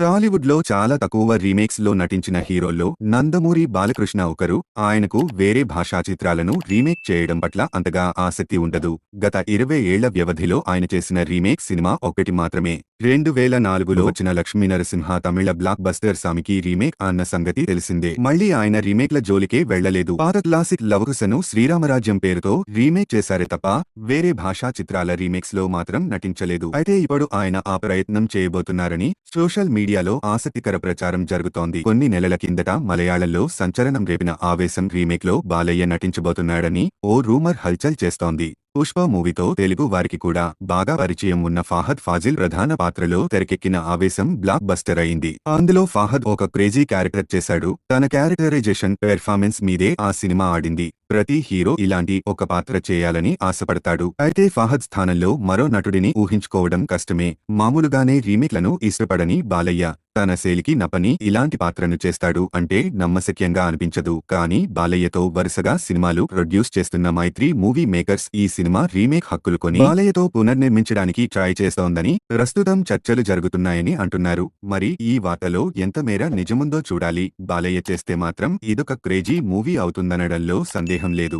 టాలీవుడ్లో చాలా తక్కువ రీమేక్స్లో నటించిన హీరోల్లో నందమూరి బాలకృష్ణ ఒకరు. ఆయనకు వేరే భాషా చిత్రాలను రీమేక్ చేయడం పట్ల అంతగా ఆసక్తి ఉండదు. గత ఇరవై ఏళ్ళ వ్యవధిలో ఆయన చేసిన రీమేక్ సినిమా ఒకటి మాత్రమే. రెండు వేల నాలుగులో వచ్చిన లక్ష్మీ నరసింహ తమిళ బ్లాక్ బస్టర్ సామికి రీమేక్ అన్న సంగతి తెలిసిందే. మళ్ళీ ఆయన రీమేక్ల జోలికే వెళ్ళలేదు పాత క్లాసిక్ లవకుసను శ్రీరామరాజ్యం పేరుతో రీమేక్ చేశారే తప్ప వేరే భాషా చిత్రాల రీమేక్స్లో మాత్రం నటించలేదు. అయితే ఇప్పుడు ఆయన ఆ ప్రయత్నం చేయబోతున్నారని సోషల్ మీడియాలో ఆసక్తికర ప్రచారం జరుగుతోంది. కొన్ని నెలల కిందట మలయాళంలో సంచలనం రేపిన ఆవేశం రీమేక్లో బాలయ్య నటించబోతున్నాడని ఓ రూమర్ హల్చల్ చేస్తోంది. పుష్ప మూవీతో తెలుగు వారికి కూడా బాగా పరిచయం ఉన్న ఫాహద్ ఫాజిల్ ప్రధాన పాత్రలో తెరకెక్కిన ఆవేశం బ్లాక్ బస్టర్ అయింది. అందులో ఫాహద్ ఒక క్రేజీ క్యారెక్టర్ చేశాడు. తన క్యారెక్టరైజేషన్ పెర్ఫార్మెన్స్ మీదే ఆ సినిమా ఆడింది. ప్రతి హీరో ఇలాంటి ఒక పాత్ర చేయాలని ఆశపడతాడు. అయితే ఫహద్ స్థానంలో మరో నటుడిని ఊహించుకోవడం కష్టమే. మామూలుగానే రీమేక్లను ఇష్టపడని బాలయ్య తన శైలికి నపని ఇలాంటి పాత్రను చేస్తాడు అంటే నమ్మశక్యంగా అనిపించదు. కానీ బాలయ్యతో వరుసగా సినిమాలు ప్రొడ్యూస్ చేస్తున్న మైత్రి మూవీ మేకర్స్ ఈ సినిమా రీమేక్ హక్కులు కొని బాలయ్యతో పునర్నిర్మించడానికి ట్రై చేస్తోందని ప్రస్తుతం చర్చలు జరుగుతున్నాయని అంటున్నారు. మరి ఈ వార్తలో ఎంత మేర నిజముందో చూడాలి. బాలయ్య చేస్తే మాత్రం ఇదొక క్రేజీ మూవీ అవుతుందనడంలో సందేహం లేదు